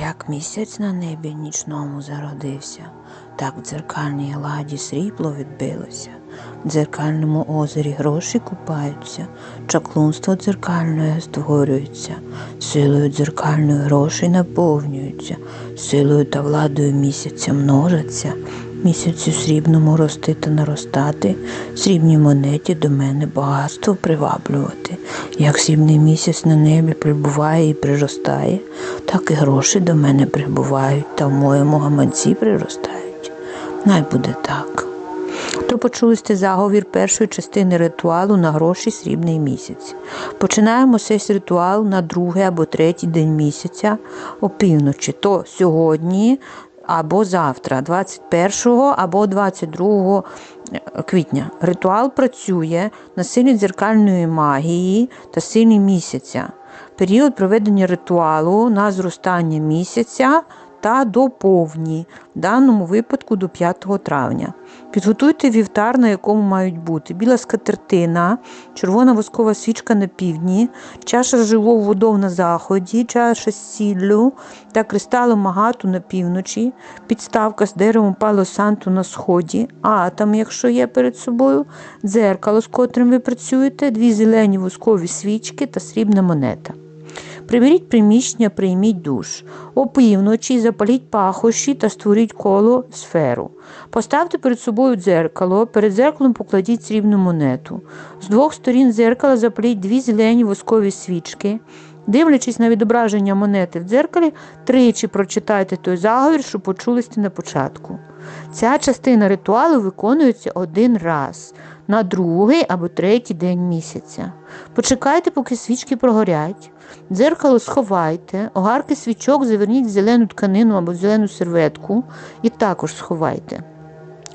Як місяць на небі нічному зародився, так в дзеркальній ладі срібло відбилося, в дзеркальному озері гроші купаються, чаклунство дзеркальне створюється, силою дзеркальної грошей наповнюються, силою та владою місяця множаться, місяцю срібному рости та наростати, срібній монеті до мене багатство приваблювати. Як срібний місяць на небі прибуває і приростає, так і гроші до мене прибувають та в моєму гаманці приростають. Най буде так. То почули сте заговір першої частини ритуалу на гроші срібний місяць. Починаємо цей ритуал на другий або третій день місяця опівночі. То сьогодні або завтра, 21 або 22 квітня. Ритуал працює на силі дзеркальної магії та силі місяця. Період проведення ритуалу на зростання місяця та до повні, в даному випадку до 5 травня. Підготуйте вівтар, на якому мають бути біла скатертина, червона воскова свічка на півдні, чаша з живою водою на заході, чаша з сіллю та кристалом агату на півночі, підставка з деревом пало санту на сході, атом, якщо є перед собою, дзеркало, з котрим ви працюєте, дві зелені воскові свічки та срібна монета. Приберіть приміщення, прийміть душ. Опівночі запаліть пахощі та створіть коло сферу. Поставте перед собою дзеркало, перед дзеркалом покладіть срібну монету. З двох сторін дзеркала запаліть дві зелені воскові свічки. Дивлячись на відображення монети в дзеркалі, тричі прочитайте той заговір, що почули на початку. Ця частина ритуалу виконується один раз на другий або третій день місяця. Почекайте, поки свічки прогорять. Дзеркало сховайте, огарки свічок заверніть в зелену тканину або в зелену серветку і також сховайте.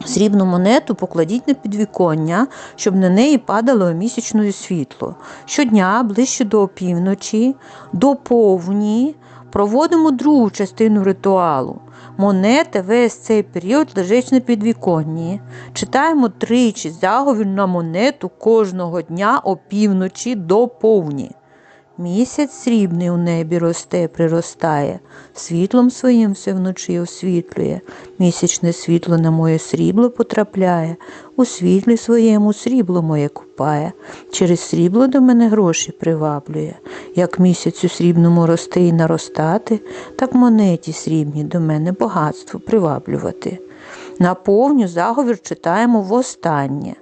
Срібну монету покладіть на підвіконня, щоб на неї падало місячне світло. Щодня, ближче до опівночі, до повні, проводимо другу частину ритуалу. Монета весь цей період лежить на підвіконні. Читаємо тричі заговір на монету кожного дня опівночі до повні. Місяць срібний у небі росте, приростає, світлом своїм все вночі освітлює. Місячне світло на моє срібло потрапляє, у світлі своєму срібло моє купає. Через срібло до мене гроші приваблює. Як місяць у срібному рости і наростати, так монеті срібні до мене багатство приваблювати. На повню заговір читаємо востаннє.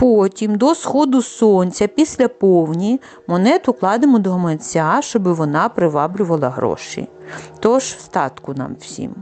Потім до сходу сонця, після повні, монету кладемо до гаманця, щоб вона приваблювала гроші. Тож, статку нам всім.